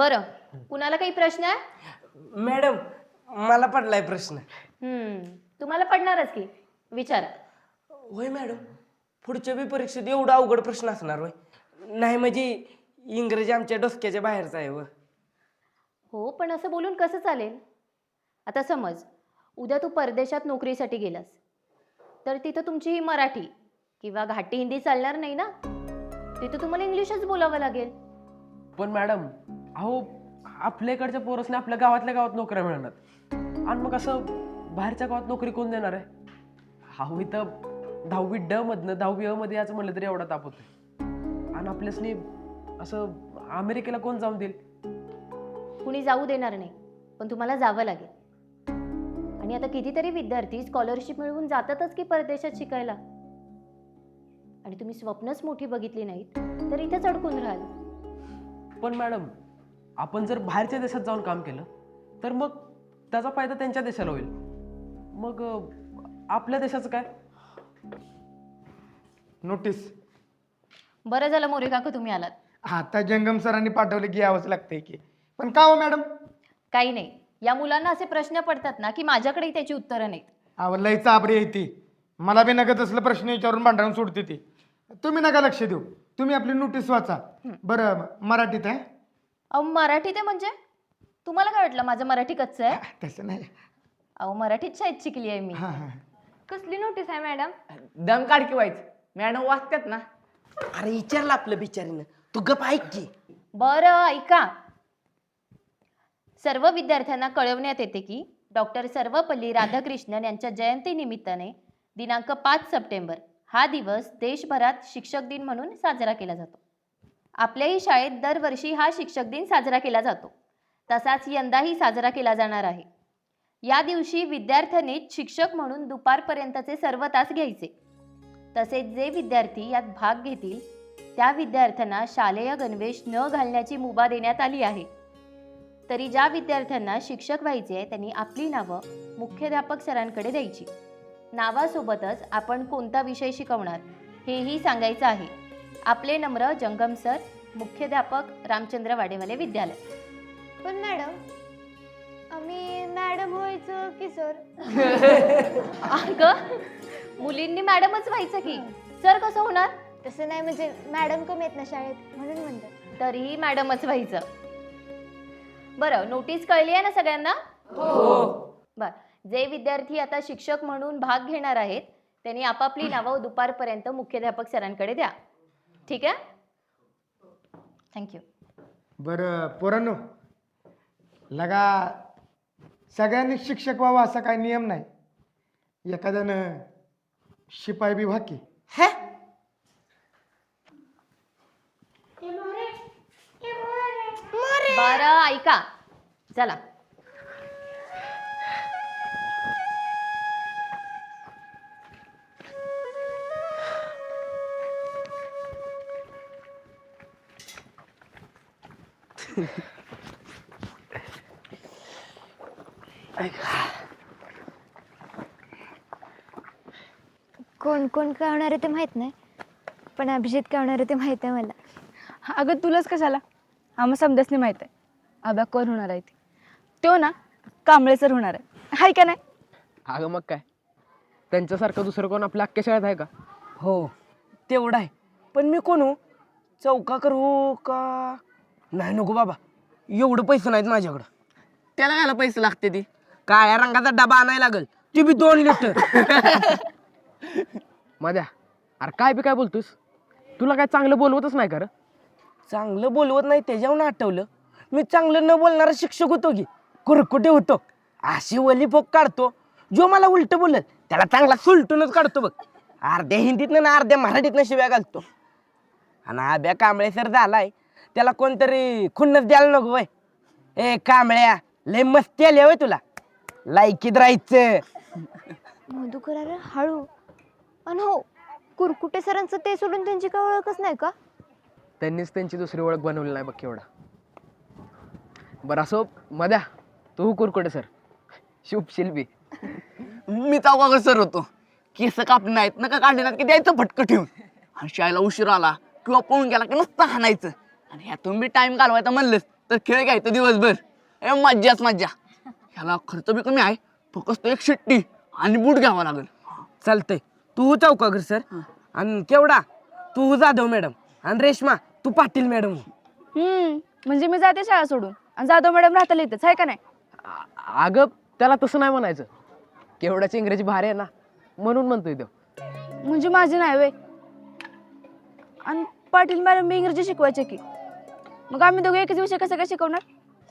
बरं. कुणाला काही प्रश्न आहे? मॅडम मला पडलाय प्रश्न. हम्म, तुम्हाला पडणारच की. विचारा. होय मॅडम पुढच्या बी परीक्षेत एवढा अवघड प्रश्न असणार होय. नाही म्हणजे इंग्रजी आमच्या डोसक्याच्या बाहेरचा आहे व. हो पण असं बोलून कसं चालेल? आता समज उद्या तू परदेशात नोकरीसाठी गेलास. तर तिथं तुमची ही मराठी किंवा घाटी हिंदी चालणार नाही ना? तिथं तुम्हाला इंग्लिशच बोलावं लागेल. पण मॅडम अहो आपल्या इकडच्या पोरसने आपल्या गावातल्या गावात नोकऱ्या मिळणार. आणि मग असं बाहेरच्या गावात नोकरी कोण देणार आहे? अहो इथं दहावी ड मधनं दहावी अ मध्ये याचं म्हणलं तरी एवढा ताप होतोय. आणि आपल्यासनी असं अमेरिकेला कोण जाऊन देईल? कुणी जाऊ देणार नाही पण तुम्हाला जावं लागेल. आणि आता कितीतरी विद्यार्थी स्कॉलरशिप मिळवून जातातच की परदेशात शिकायला. आणि तुम्ही स्वप्नच मोठी बघितली नाहीत तर इथेच अडकून राहाल. पण मॅडम आपण जर बाहेरच्या देशात जाऊन काम केलं तर मग त्याचा फायदा त्यांच्या देशाला होईल. मग आपल्या देशाचं काय? नोटीस बरं झालं मोरे काका तुम्ही आलात. आता जंगम सरांनी पाठवले की यावंच लागतंय की. पण का हो मॅडम? काही नाही. या मुलांना असे प्रश्न पडतात ना की माझ्याकडेही त्याची उत्तरं नाहीत. अहो लई चाबरी आहे ती. मला बी नका तसलं प्रश्न विचारून भांडण सोडते ती. तुम्ही नका लक्ष देऊ. तुम्ही आपली नोटीस वाचा. बरं मराठीत आहे अहो मराठी ते म्हणजे? तुम्हाला काय वाटलं माझं मराठी कच्चं आहे? तसं नाही. अहो मराठीत शाळेत शिकली आहे मी. हां हां. कसली नोटीस आहे मॅडम दम काढकी व्हायचं मॅडम वाचतात ना. अरे विचारलं आपलं बिचारीनं. तू गप ऐक की. बरं ऐका. सर्व विद्यार्थ्यांना कळवण्यात येते की डॉक्टर सर्वपल्ली राधाकृष्णन यांच्या जयंतीनिमित्ताने दिनांक पाच सप्टेंबर हा दिवस देशभरात शिक्षक दिन म्हणून साजरा केला जातो. आपल्याही शाळेत दरवर्षी हा शिक्षक दिन साजरा केला जातो. तसाच यंदाही साजरा केला जाणार आहे. या दिवशी विद्यार्थ्यांनी शिक्षक म्हणून दुपारपर्यंतचे सर्व तास घ्यायचे. तसेच जे विद्यार्थी यात भाग घेतील त्या विद्यार्थ्यांना शालेय गणवेश न घालण्याची मुभा देण्यात आली आहे. तरी ज्या विद्यार्थ्यांना शिक्षक व्हायचे आहे त्यांनी आपली नावं मुख्याध्यापक सरांकडे द्यायची. नावासोबतच आपण कोणता विषय शिकवणार हेही सांगायचं आहे. आपले नम्र जंगम सर मुख्याध्यापक रामचंद्र वाडेवाले विद्यालय. पण मॅडम आम्ही मॅडम व्हायचं की सर? अगं मुलींनी मॅडमच व्हायचं की. सर कसं होणार? तसं नाही म्हणजे मॅडम कमी आहेत ना शाळेत म्हणून म्हणतात. तरीही मॅडमच व्हायचं. बरं नोटीस कळली आहे ना सगळ्यांना? बर जे विद्यार्थी आता शिक्षक म्हणून भाग घेणार आहेत त्यांनी आपापली नावं दुपारपर्यंत मुख्याध्यापक सरांकडे द्या. ठीक आहे? थँक्यू बरं पोरांनो लगा सगळ्यांनी शिक्षक व्हावं असा काही नियम नाही. एखाद्यानं शिपाई बी व्हा की. बरं ऐका. चला. कोण कोण काय होणार आहे ते माहीत नाही पण अभिजित काय होणार आहे ते माहीत आहे मला. अगं तुलाच कशाला? आम्हा समजाच नाही माहीत आहे. आब्या कोण होणार आहे ती? तो ना कांबळे सर होणार आहे. हाय का नाही? अगं मग काय? त्यांच्यासारखं दुसरं कोण आपल्या अख्ख्या शाळेत आहे का? हो तेवढा आहे. पण मी कोण हो? चौका करू का? नाही नको बाबा. एवढं पैसे नाहीत माझ्याकडं. त्याला कायला पैसे लागते ती. काळ्या रंगाचा डबा आणायला लागल. ती बी दोन लिटर. माझ्या अरे काय बी काय बोलतोस? तुला काय चांगलं बोलवतच नाही का रे? चांगलं बोलवत नाही त्याच्यावर आठवलं. मी चांगलं न बोलणारा शिक्षक होतो की कुरकुटे होतो. अशी वली फोक काढतो. जो मला उलट बोलल त्याला चांगला सुलटूनच काढतो बघ. अर्ध्या हिंदीतनं ना अर्ध्या मराठीतनं शिव्या घालतो. आणि आब्या कांबळे सर झालाय. त्याला कोणतरी खुन्नच द्यायला नको वय. ए कांबळ्या लय मस्ती आली होय तुला. लायकीत राहायचं. मधुकर अरे हळू. आणि हो कुरकुटे सरांचं ते सोडून त्यांची काय ओळखच नाही का? त्यांनीच त्यांची दुसरी ओळख बनवली नाही बघ केवढा. बरं असो मध्या तू कुरकुटे सर. शुभ बी मी चौका सर होतो. केस कापले नाहीत नका काढले नाहीत की द्यायचं फटकं ठेवून. आणि शाळेला उशीर आला किंवा पळून गेला की नुसतं हाणायचं. आणि ह्यातून मी टाइम घालवायचा म्हणलंस तर खेळ घ्यायचं दिवसभर. ए मज्जाच मज्जा. ह्याला खर्च बी कमी आहे फक्त एक शिट्टी आणि बूट घ्यावा लागेल. चालतंय. तू चौकागर सर? आणि केवढा? तू जाधव मॅडम. आणि रेश्मा तू पाटील मॅडम. हम्म म्हणजे मी जाते शाळा सोडून. आणि जाधव मॅडम राहता इथंच आहे का नाही? आ- अगं त्याला तसं नाही म्हणायचं. केवढ्याची इंग्रजी भारी आहे ना म्हणून म्हणतोय तो. म्हणजे माझी नाही वे आणि पाटील मॅडम मी इंग्रजी शिकवायचे की? मग आम्ही दोघे एकच विषय कसं काय शिकवणार?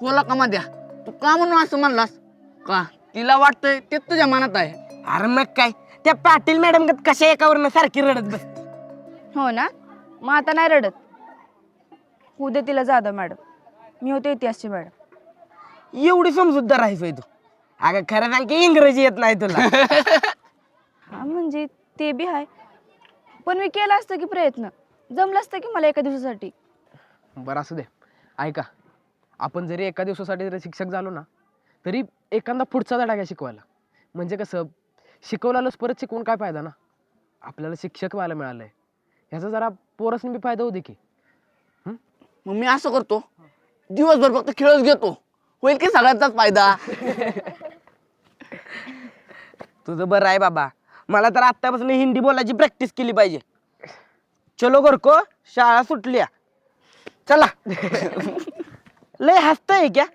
होला का द्या. तू का म्हणून असं म्हणलास? का? तिला वाटतंय ते तुझ्या मनात आहे. अरे मग काय? त्या पाटील मॅडम कशा एकावरनं सारखी रडत बस हो ना? मग आता नाही रडत. उद्या तिला जाधव मॅडम. मी होते इतिहासची मॅडम. एवढी समजूतदार आहेस होय तू. अगं खरं सांग की इंग्रजी येत नाही तुला. हा म्हणजे ते बी आहे. पण मी केलं असतं की प्रयत्न. जमलं असतं की मला एका दिवसासाठी. बरं असू दे. ऐका आपण जरी एका दिवसासाठी जरी शिक्षक झालो ना तरी एखादा पुढचा धडा घ्या शिकवायला. म्हणजे कसं शिकवलेलंच परत शिकवून काय फायदा ना? आपल्याला शिक्षक व्हायला मिळालंय. ह्याचा जरा पोरसने बी फायदा होऊ दे की. मग मी असं करतो दिवसभर फक्त खेळच घेतो. होईल की सगळ्यांचाच फायदा? तुझं बरं आहे बाबा. मला तर आत्तापासून हिंदी बोलायची प्रॅक्टिस केली पाहिजे. चलो गोरको शाळा सुटल्या. चला. लय हसतय क्या?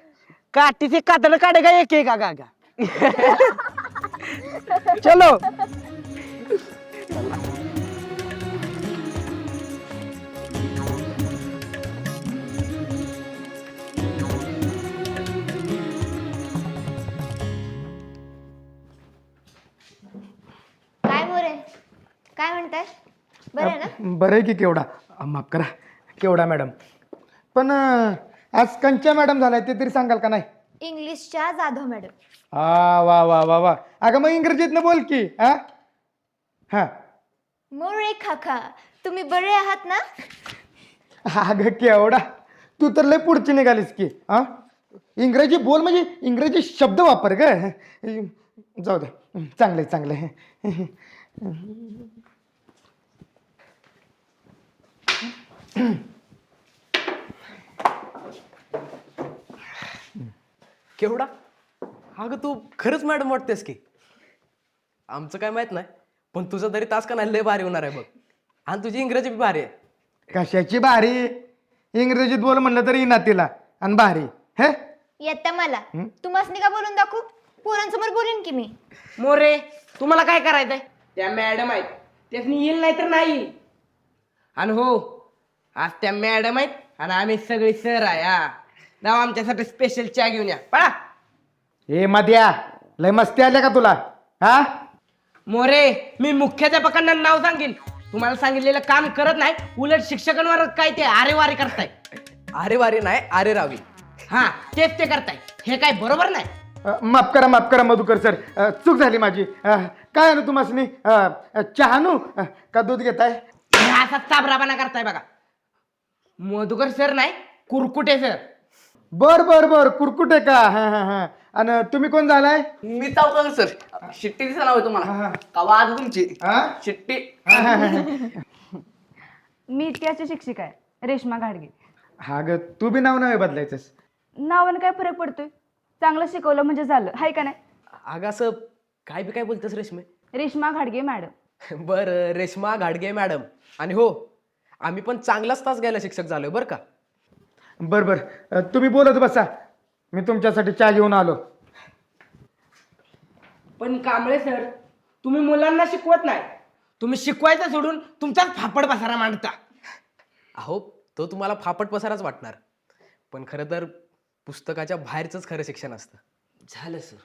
काठीचे कातड काढे का एक एक? का का चलो. काय मोरे? काय म्हणताय? बरं आहे ना? बरं आहे की केवढा? अ, माफ करा. केवढा मॅडम? पण अं, आज कंच्या मॅडम झालाय ते तरी सांगाल का नाही? इंग्लिशच्या जाधव मॅडम. हा वा वा वा वा. अगं मग इंग्रजीतनं बोल की हा? हा. मोरे खाखा तुम्ही बरे आहात ना? अगं केवढा. तू तर लय पुढची निघालीस की हा? इंग्रजी बोल म्हणजे इंग्रजी शब्द वापर ग. जाऊ दे. चांगले चांगले केवढा? अगं तू खरंच मॅडम वाटतेस की? आमचं काय माहीत नाही पण तुझं तरी तास का नाही लय भारी होणार आहे बघ. आणि तुझी इंग्रजी बी भारी आहे. कशाची भारी? इंग्रजीत बोल म्हणलं तरी ना तिला आणि भारी. हे? येत्या मला. तुम्हाला का बोलून दाखवू? पोरांसमोर बोलेन की मी. मोरे तुम्हाला काय करायचंय? त्या मॅडम आहेत. त्यासनी येईल नाही तर नाही येईल. आणि हो आज त्या मॅडम आहेत आणि आम्ही सगळे सर आहे हा. जाऊ आमच्यासाठी स्पेशल चहा घेऊन या. पळा. ए मध्या लय मस्ती आल्या का तुला? हा? मोरे मी मुख्याध्यापकांना नाव सांगेन. तुम्हाला सांगितलेलं काम करत नाही उलट शिक्षकांवर काय ते आरेवारी करताय? अरे वारे नाही अरे रावी हा तेच ते करताय. हे काय बरोबर नाही? अ, माफ करा माफ करा मधुकर सर. अ, चूक झाली माझी. अ, काय आणू तुम्हाला चहा आणू? अ, का दूध घेताय? हे असा चाबराबाना करताय बघा. मधुकर सर नाही कुरकुटे सर. बर बर बर. कुरकुटे का? हा हा हा. आणि तुम्ही कोण झालाय? मी चौका सर. शिट्टी दिसा नाव. तुम्हाला. कवा आज तुमची? हा? शिट्टी. मी इतिहासची शिक्षिका आहे रेश्मा घाडगे. हा ग तू बी नाव नव्हे बदलायचंस. नावानं काय फरक पडतोय? चांगलं शिकवलं म्हणजे झालं हाय का नाही? अगं असं काय बी काय बोलतेस रेश्मे? रेश्मा घाडगे मॅडम. बरं रेश्मा घाडगे मॅडम. आणि हो आम्ही पण चांगलाच तास घ्यायला शिक्षक झालोय बरं का? बर बर. तुम्ही बोलत बसा. मी तुमच्यासाठी चहा घेऊन आलो. पण कांबळे सर तुम्ही मुलांना शिकवत नाही. तुम्ही शिकवायचं सोडून तुमचाच फापड बसारा मांडता. अहो तो तुम्हाला फापट पसाराच वाटणार. पण खरं तर पुस्तकाच्या बाहेरचंच खरं शिक्षण असतं. झालं सर.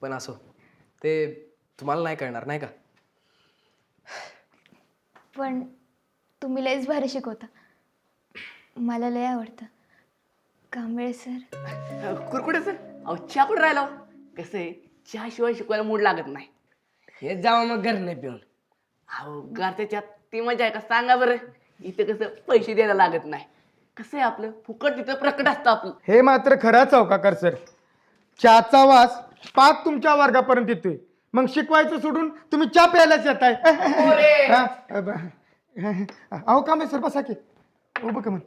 पण असो ते तुम्हाला नाही कळणार नाही का? पण तुम्ही लयच भारी शिकवता. मला लय आवडतं. कांबळे सर. कुरकुटे सर? अहो चहा कुठे राहिला हो? कसं आहे चहा शिवाय शिकवायला मूड लागत नाही. हे जावं मग घरने पिऊन. अहो गारच्या चहात ती मजा आहे का? सांगा बरं. इथे कसं पैसे द्यायला लागत नाही. कसं आहे आपलं? फुकट तिथं प्रकट असतं आपलं. हे मात्र खरा चौकाकर सर. चहाचा वास पाक तुमच्या वर्गापर्यंत येतोय. मग शिकवायचं सोडून तुम्ही चहा प्यायलाच येताय. हा? अ, ब- अहो का सर बसा की. उभं का म्हण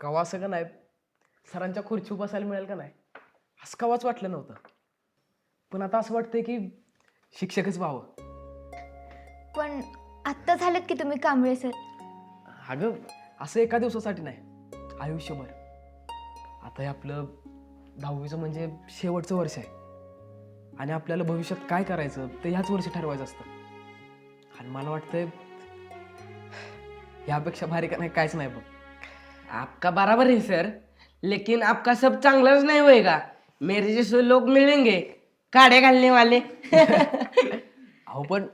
कवा असं का नाही? सरांच्या खुर्ची बसायला मिळेल का नाही? असं कवाच वाटलं नव्हतं. पण आता असं वाटतंय की शिक्षकच व्हावं. पण आत्ता झालं की तुम्ही कांबळे सर? अगं असं एका दिवसासाठी नाही. आयुष्यभर. आता हे आपलं दहावीचं म्हणजे शेवटचं वर्ष आहे. आणि आपल्याला भविष्यात काय करायचं ते ह्याच वर्षी ठरवायचं असतं. आणि मला वाटतंय ह्यापेक्षा भारी का नाही काहीच नाही बघ. आपका बराबर है सर. लेकिन आपका सब चांगलाच नहीं होएगा मेरे जैसे लोग मिलेंगे काडे घालणे वाले अहो पण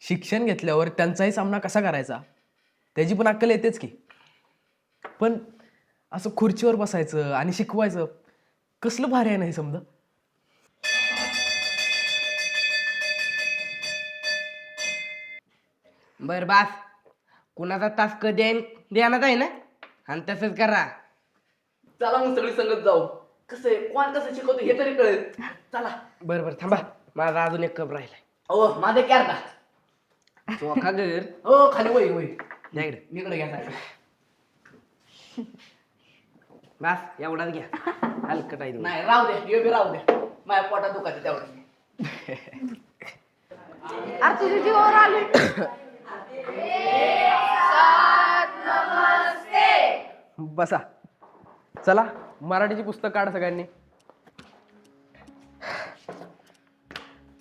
शिक्षण घेतल्यावर त्यांचाही सामना कसा करायचा? त्याची पण अक्कल येतेच की. पण असं खुर्चीवर बसायचं आणि शिकवायचं. कसलं भारी आहे नाही समजा? बर बास. कुणाचा तास कधी आहे? देण्यात आहे ना? आणि तसंच करा. चला मग सगळी संगत जाऊ. कसं आहे? कोण कसं शिकवतो हे तरी कळेल. चला. बरं बरं थांबा. माझा अजून एक कप राहिलाय. हो माझे कॅरडा चोखा घर. हो खाली वय वय द्या इकडे. इकडे घ्या साहेब. बास एवढाच घ्या. हलकट आहे नाही राहू दे हे बी राहू दे. माझ्या पोटात दुखायचं तेवढं. अरे तुझी जीवावर आली. बसा. चला मराठीची पुस्तक काढा सगळ्यांनी.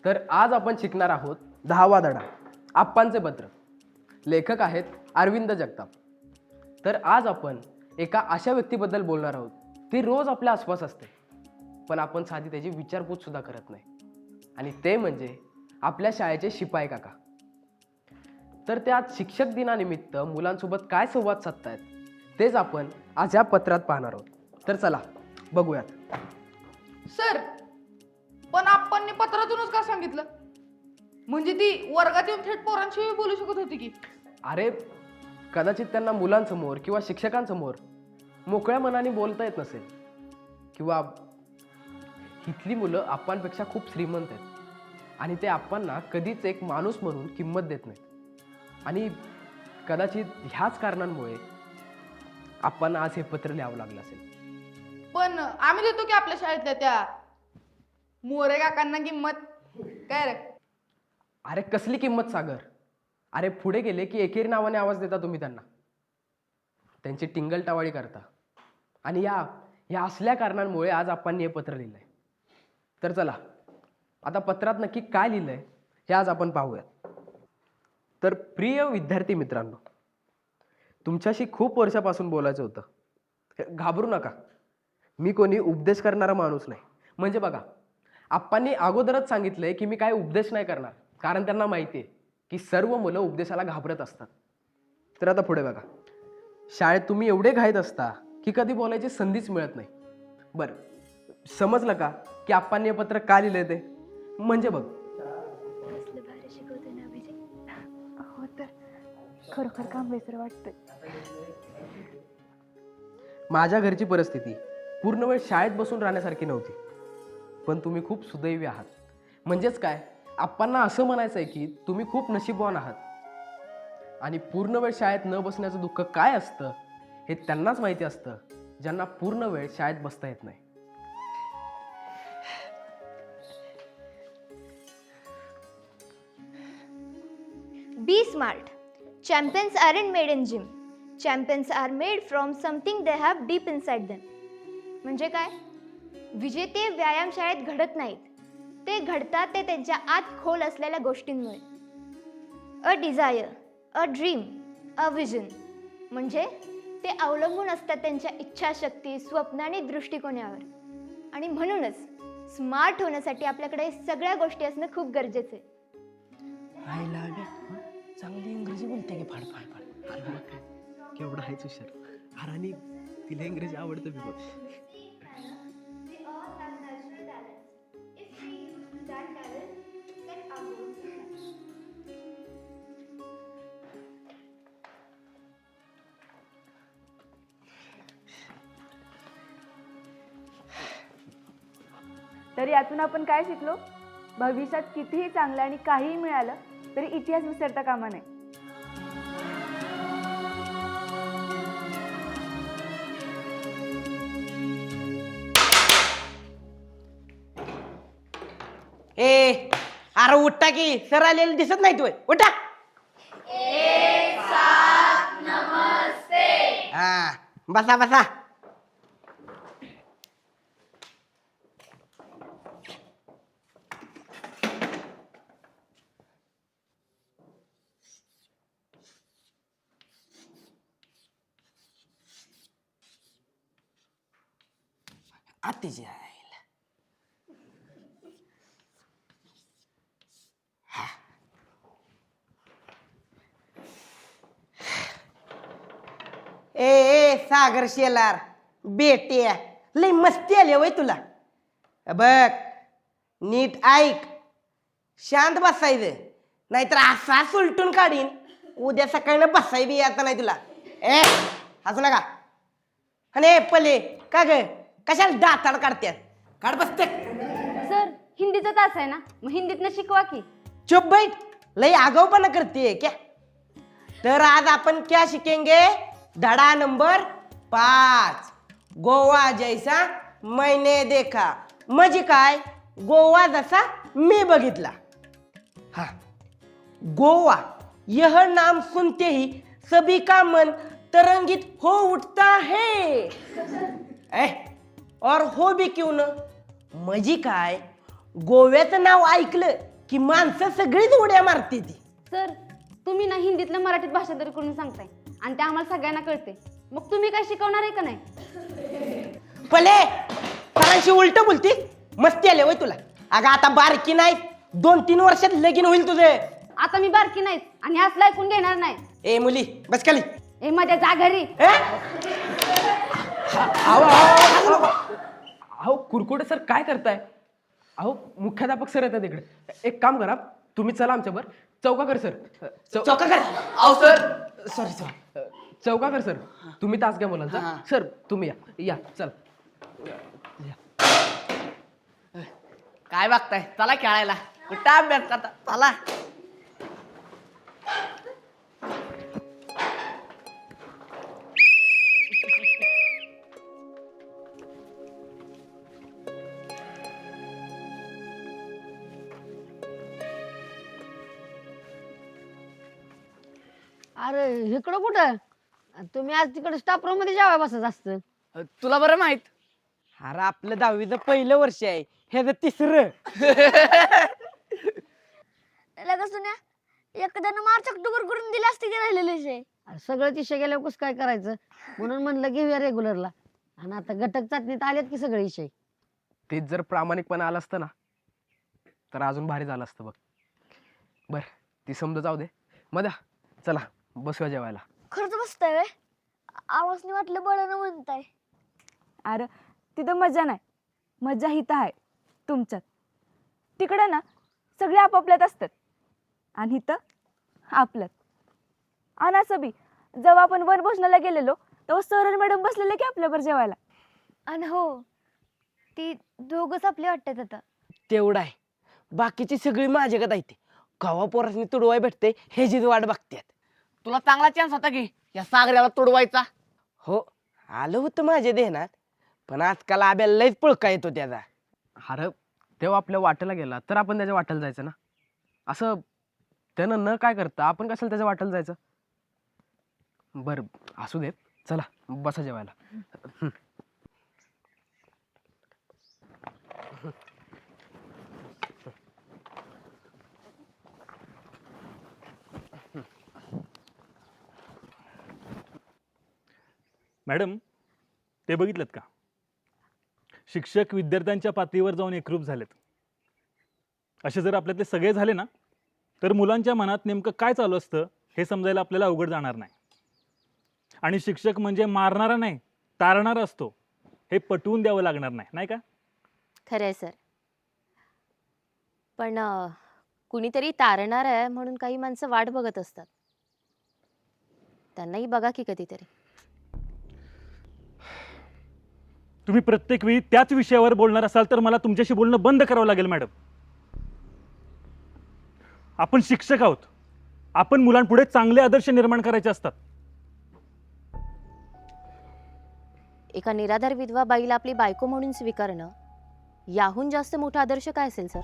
तर आज आपण शिकणार आहोत दहावा धडा आप्पांचे पत्र. लेखक आहेत अरविंद जगताप. तर आज आपण एका अशा व्यक्तीबद्दल बोलणार आहोत. ती रोज आपल्या आसपास असते. पण आपण साधी त्याची विचारपूस सुद्धा करत नाही. आणि ते म्हणजे आपल्या शाळेचे शिपाई काका. तर ते आज शिक्षक दिनानिमित्त मुलांसोबत काय संवाद साधतायत तेच आपण आज या पत्रात पाहणार आहोत. तर चला बघूयात. सर पण आपण पत्रातूनच का सांगितलं? म्हणजे ती वर्गात येऊन थेट पोरांशी बोलू शकत होती की? अरे कदाचित त्यांना मुलांसमोर किंवा शिक्षकांसमोर मोकळ्या मनाने बोलता येत नसेल. किंवा इथली मुलं आपणपेक्षा खूप श्रीमंत आहेत. आणि ते आपणना कधीच एक माणूस म्हणून किंमत देत नाहीत. आणि कदाचित ह्याच कारणांमुळे आपण आज हे पत्र लिहावं लागलं असेल. पण आम्ही देतो की आपल्या शाळेतल्या त्या मोरे काकांना किंमत. काय रे? अरे कसली किंमत सागर? अरे पुढे गेले की एकेरी नावाने आवाज देता तुम्ही त्यांना. त्यांची टिंगल टावाळी करता. आणि या या असल्या कारणांमुळे आज आपण हे पत्र लिहिलं आहे तर चला आता पत्रात नक्की काय लिहिलं आहे हे आज आपण पाहूयात. तर प्रिय विद्यार्थी मित्रांनो तुमच्याशी खूप वर्षापासून बोलायचं होतं. घाबरू नका. मी कोणी उपदेश करणारा माणूस नाही. म्हणजे बघा आप्पांनी अगोदरच सांगितलं आहे की मी काय उपदेश नाही करणार कारण त्यांना माहिती आहे. की सर्व मुलं उपदेशाला घाबरत असतात. तर आता पुढे बघा. शाळेत तुम्ही एवढे घाईत असता की कधी बोलायची संधीच मिळत नाही. बरं समजलं का की आप्पांनी पत्र का लिहिलंय ते? म्हणजे बघ. हो तर खरोखर सर वाटतंय. माझ्या घरची परिस्थिती पूर्ण वेळ शाळेत बसून राहण्यासारखी नव्हती. पण तुम्ही खूप सुदैवी आहात. म्हणजेच काय? आप्पांना असं म्हणायचं आहे की तुम्ही खूप नशीबवान आहात. आणि पूर्ण वेळ शाळेत न बसण्याचं दुःख काय असतं हे त्यांनाच माहिती असतं ज्यांना पूर्ण वेळ शाळेत बसता येत नाही. Be smart champions are aren't made in gym champions are made from something they have deep inside them म्हणजे काय? विजेते व्यायामशाळेत घडत नाहीत. ते घडतात ते त्यांच्या आत खोल असलेल्या गोष्टींमुळे. A desire a dream a vision म्हणजे ते अवलंबून असतात त्यांच्या इच्छाशक्ती स्वप्न आणि दृष्टिकोनावर. आणि म्हणूनच स्मार्ट होण्यासाठी आपल्याकडे सगळ्या गोष्टी असणं खूप गरजेचं आहे. राहिला अगं, हं? चांगली इंग्रजी बोलते की फाड फाड फाड. केवढा आहेच हुशार. आणि तिला इंग्रजी आवडतं बी यातून आपण काय शिकलो? भविष्यात कितीही चांगलं आणि काहीही मिळालं तरी इतिहास विसरता कामा नये. ए अरे उठा की सर आलेले दिसत नाही तू उठा. हा बसा बसा. अतिशय ए ए सागर शेलार बेट्या लय मस्ती आली वय तुला. बघ नीट ऐक. शांत बसायचं. नाहीतर असा सुलटून काढीन. उद्या सकाळी बसाय बी आता नाही तुला. ए हसू नका. आणि पले का ग? कशाला दाताड काढत्यात काढ बसते सर हिंदीचा तास आहे ना? मग हिंदीतनं शिकवा की. चुप बैठ. लय आगाऊपणा करते क्या तर आज आपण क्या शिकेंगे? धडा नंबर पाच. गोवा जैसा मैंने देखा. म्हणजे काय? गोवा जसा मी बघितला. हा. गोवा यह नाम सुनते ही सभी का मन तरंगित हो उठता है. ए, और हो बी क्यों न? म्हणजे काय? गोव्याचं नाव ऐकलं की माणसं सगळीच उड्या मारते ती. सर तुम्ही ना हिंदीतलं मराठीत भाषांतर करून सांगताय. आणि ते आम्हाला सगळ्यांना कळते. मग तुम्ही काय शिकवणार आहे का नाही? पले सरांशी उलट बोलती. मस्ती आले होय तुला. अगं आता बारकी नाही दोन तीन वर्षात लगीन होईल तुझे. आता मी बारकी नाहीच आणि असलं ऐकून घेणार नाही. ए मुली बस खाली. ए माझ्या जा घरी ए? अहो कुरकुटे सर काय करताय? अहो मुख्याध्यापक सर येतात इकडे. एक काम करा तुम्ही चला आमच्यावर. चौकाकर सर. चौका कर अहो sir. Sorry. Sorry Chaukakar sir तुम्ही तास घ्या मुलांचा. सर तुम्ही या. या चल. काय बघताय चला खेळायला. कुठं अभ्यास करता? चला. अरे इकडं कुठं? तुम्ही आज तिकडे स्टाफ रूममध्ये जेवाय बसत असत. तुला बरं माहीत? अरे आपलं दहावीचं पहिलं वर्ष आहे. हे तिसरं. लगेच सुन्या एकदानं मार्चक डुगर करून दिला असते की राहिलेले सगळं तिशे गेल्यावर कसं काय करायचं? म्हणून म्हणलं घेऊया रेग्युलरला आणि आता घटक चाचणीत आलेत की सगळे विषय तेच जर प्रामाणिकपणा आलं असतं ना तर अजून भारी झालं असतं बघ. बर ती समजा जाऊ दे. मध्या चला. बसूया जेवायला. खर्च बसताय आवाजने वाटलं बळं म्हणताय. अरे तिथं मजा नाही. मजा हिथं आहे तुमच्यात. तिकडं ना सगळे आपापल्यात असतात. आणि इथं आपल्यात. आणि असं बी जेव्हा आपण वनभोजनाला गेलेलो तेव्हा सर आणि मॅडम बसलेले की आपल्यावर जेवायला. आणि हो ती दोघच आपले वाटतात आता. तेवढं आहे. बाकीची सगळी माझ्याकडे आहे ते. कवा पोरासनी तुडवाय भेटते हे जी वाट बघतात तुला चांगला चान्स होता की या सागऱ्याला तोडवायचा. हो आलं होतं माझ्या देहनात पण आजकाल आब्याला लयच पळका येतो त्याचा. अरे तेव्हा आपल्या वाटेला गेला तर आपण त्याच्या वाटेला जायचं ना? असं त्यानं न काय करता आपण कशाला त्याच्या वाटेला जायचं? बरं असू देत. चला बसा जेवायला. मॅडम ते बघितलं का? शिक्षक विद्यार्थ्यांच्या पातळीवर जाऊन एकरूप झालेत. असे जर आपल्यातले सगळे झाले ना तर मुलांच्या मनात नेमकं काय चालू असतं हे समजायला आपल्याला अवघड जाणार नाही. आणि शिक्षक म्हणजे मारणारा नाही तारणारा असतो हे पटवून द्यावं लागणार नाही नाही का? खरं आहे सर. पण अं, कुणीतरी तारणार आहे म्हणून काही माणसं वाट बघत असतात. त्यांनाही बघा की कधीतरी. तुम्ही प्रत्येक वेळी त्याच विषयावर बोलणार असाल तर मला तुमच्याशी बोलणं बंद करावं लागेल मॅडम. आपण शिक्षक आहोत. आपण मुलांपुढे चांगले आदर्श निर्माण करायचे असतात. एका निराधार विधवा बाईला आपली बायको म्हणून स्वीकारणं याहून जास्त मोठा आदर्श काय असेल सर?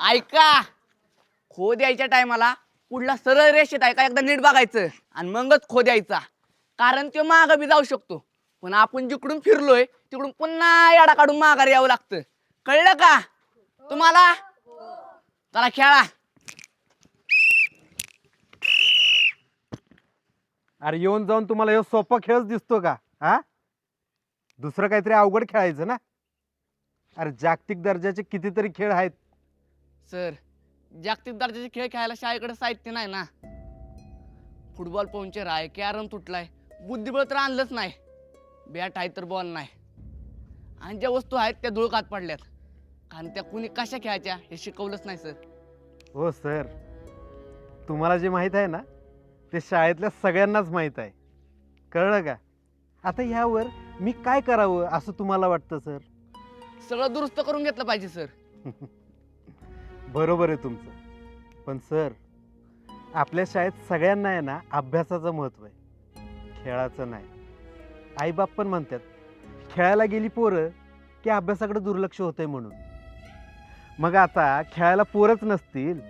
ऐका. खो द्यायच्या टायमाला पुढला सरळ रेषेत ऐका एकदा नीट बघायचं आणि मगच खो द्यायचा. कारण तो माग बी जाऊ शकतो. पण आपण जिकडून फिरलोय तिकडून पुन्हा याडा काढून माघार यावं लागतं. कळलं का? तुम्हाला? चला खेळा. अरे येऊन जाऊन तुम्हाला हे सोपा खेळच दिसतो का? हा? दुसरं काहीतरी अवघड खेळायचं ना? अरे जागतिक दर्जाचे कितीतरी खेळ आहेत. सर जागतिक दर्जाचे खेळ खेळायला शाळेकडे साहित्य नाही ना. फुटबॉल पंक्चर आहे कॅरम तुटलाय. बुद्धिबळ तर आणलंच नाही. बॅट आहे तर बॉल नाही. आणि ज्या वस्तू आहेत त्या धुळकात पडल्यात. कारण त्या कुणी कशा खेळायच्या हे शिकवलंच नाही सर. हो सर. तुम्हाला जे माहीत आहे ना ते शाळेतल्या सगळ्यांनाच माहीत आहे. कळलं का? आता ह्यावर मी काय करावं असं तुम्हाला वाटतं सर? सगळं दुरुस्त करून घेतलं पाहिजे सर. बरोबर आहे तुमचं. पण सर आपल्या शाळेत सगळ्यांना आहे ना अभ्यासाचं महत्त्व आहे. खेळाचं नाही. आईबाप पण म्हणतात खेळायला गेली पोरं की अभ्यासाकडे दुर्लक्ष होतंय म्हणून. मग आता खेळायला पोरच नसतील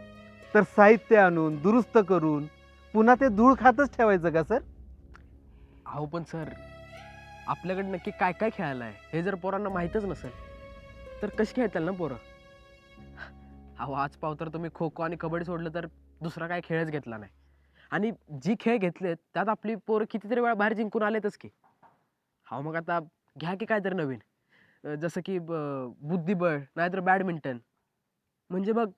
तर साहित्य आणून दुरुस्त करून पुन्हा ते धूळ खातच ठेवायचं का सर? अहो पण सर आपल्याकडे नक्की काय काय खेळायला आहे? हे जर पोरांना माहीतच नसेल तर कशी खेळताल ना पोरं? अहो आज पाव तर तुम्ही खो खो आणि कबड्डी सोडलं तर दुसरा काय खेळच घेतला नाही. आणि जी खेळ घेतलेत त्यात आपली पोरं कितीतरी वेळा बाहेर जिंकून आलेतच की. हा मग आता घ्या की काहीतरी नवीन. जसं की ब- बुद्धिबळ नाहीतर बॅडमिंटन. म्हणजे मग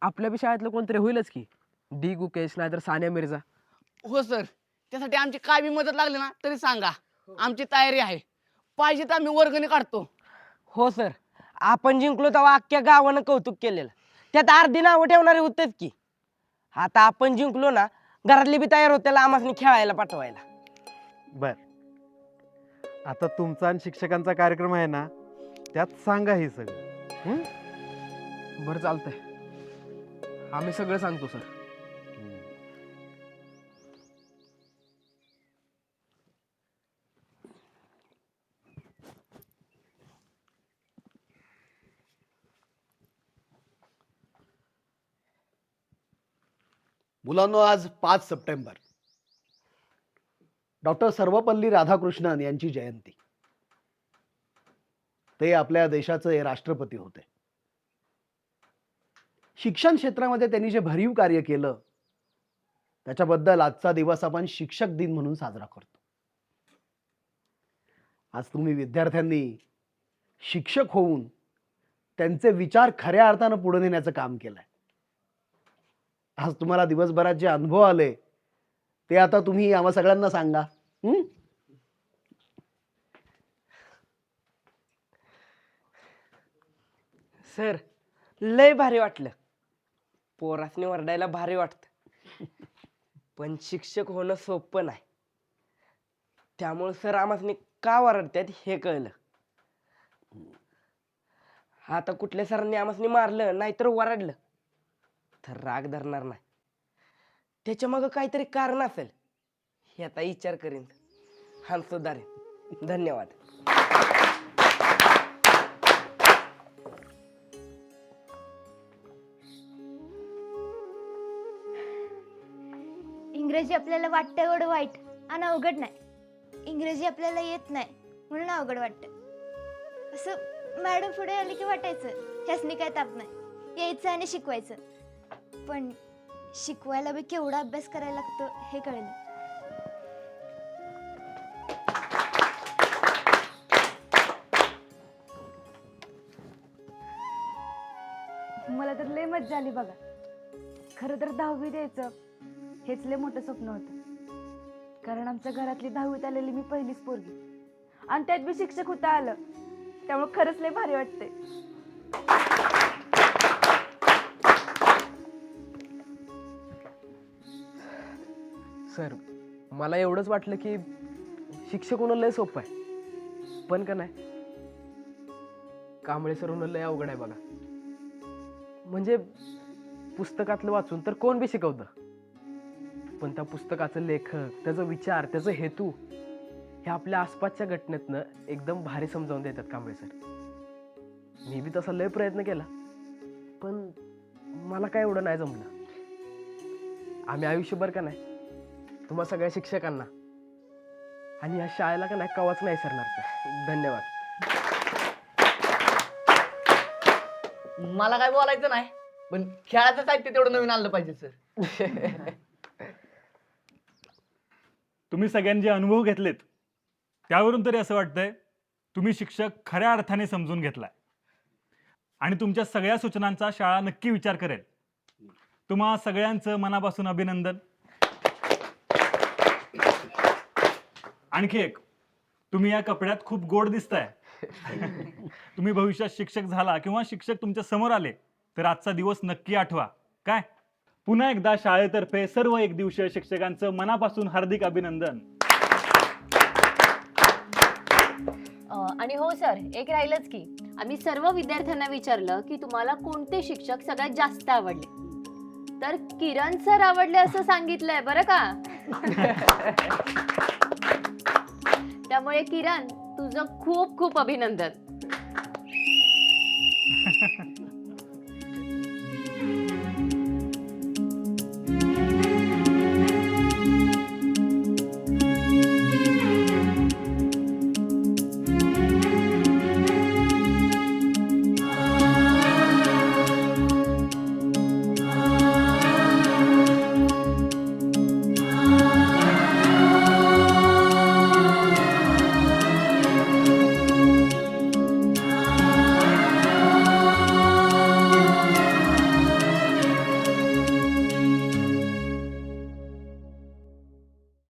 आपल्या बी शाळेतलं कोणतरी होईलच की. डी गुकेश नाहीतर सानिया मिर्झा. हो सर. त्यासाठी आमची काय बी मदत लागली ना तरी सांगा. आमची तयारी आहे. पाहिजे तर आम्ही वर्गणी काढतो. हो सर. आपण जिंकलो तेव्हा अख्ख्या गावानं कौतुक केलेलं. त्यात अर्धी नावं ठेवणारे होतेच की. आता आपण जिंकलो ना घरातली बी तयार होते आम्हाला खेळायला पाठवायला. बर. आता तुमचा आणि शिक्षकांचा कार्यक्रम आहे ना त्यात सांगा हे सगळं. बरं चालतंय. आम्ही सगळं सांगतो सर. मुलांनो आज पाच सप्टेंबर. डॉक्टर सर्वपल्ली राधाकृष्णन यांची जयंती. ते आपल्या देशाचे राष्ट्रपती होते. शिक्षण क्षेत्रामध्ये त्यांनी जे भरीव कार्य केलं त्याच्याबद्दल आजचा दिवस आपण शिक्षक दिन म्हणून साजरा करतो. आज तुम्ही विद्यार्थ्यांनी शिक्षक होऊन त्यांचे विचार खऱ्या अर्थानं पुढे नेण्याचं काम केलंय. आज तुम्हाला दिवसभरात जे अनुभव आले ते आता तुम्ही आम्हा सगळ्यांना सांगा. हम्म सर लय भारी वाटलं. पोरासने वरडायला भारी वाटत. पण शिक्षक होणं सोपं नाही. त्यामुळे सर आम्हाला का वरडतात हे कळलं. आता कुठल्या सरांनी आम्हाला मारलं नाहीतर वरडलं तर राग धरणार नाही. त्याच्या मागं काहीतरी कारण असेल हे आता विचार करीन. हान सुधारेन. धन्यवाद. इंग्रजी आपल्याला वाटतं एवढं वाईट आणि अवघड नाही. इंग्रजी आपल्याला येत नाही म्हणून अवघड वाटतं. असं मॅडम पुढे आली की वाटायचं ह्यासनी काय ताप नाही. यायचं आणि शिकवायचं. पण शिकवायला बी केवढा अभ्यास करायला लागतो हे कळलं मला तर लय मज्जा आली बघा. खरं तर दहावी द्यायचं हेच लय मोठं स्वप्न होतं. कारण आमच्या घरातली दहावीत आलेली मी पहिलीच पोरगी. आणि त्यात बी शिक्षक होता आलं त्यामुळे खरंच लय भारी वाटते सर मला एवढंच वाटलं की शिक्षक होणं लय सोपं आहे. पण का नाही? कांबळे सर होणं लय अवघड आहे बघा. म्हणजे पुस्तकातलं वाचून तर कोण बी शिकवतं? पण त्या पुस्तकाचं लेखक त्याचा विचार त्याचा हेतू हे आपल्या आसपासच्या घटनेतनं एकदम भारी समजावून देतात कांबळे सर. मी बी तसा लय प्रयत्न केला. पण मला काय एवढं नाही जमलं. आम्ही आयुष्यभर का नाही तुम्हा सगळ्या शिक्षकांना. आणि या शाळेला का नाही कवाच नाही सरणार सर धन्यवाद. मला काय बोलायचं नाही पण खेळाचं साहित्य तेवढं नवीन आणलं पाहिजे सर. तुम्ही सगळ्यांनी जे अनुभव घेतलेत त्यावरून तरी असं वाटतंय तुम्ही शिक्षक खऱ्या अर्थाने समजून घेतलाय. आणि तुमच्या सगळ्या सूचनांचा शाळा नक्की विचार करेल. तुम्हा सगळ्यांचं मनापासून अभिनंदन. आणखी एक तुम्ही या कपड्यात खूप गोड दिसताय. तुम्ही भविष्यात शिक्षक झाला किंवा शिक्षक तुमच्यासमोर आले तर आजचा दिवस नक्की आठवा. काय? पुन्हा एकदा शाळेतर्फे सर्व एक दिवसीय शिक्षकांचं मनापासून हार्दिक अभिनंदन. अं, आणि हो सर एक राहिलंच की आम्ही सर्व विद्यार्थ्यांना विचारलं की तुम्हाला कोणते शिक्षक सगळ्यात जास्त आवडले? तर किरण सर आवडले असं सांगितलंय बरं का? त्यामुळे किरण तुझं खूप खूप अभिनंदन.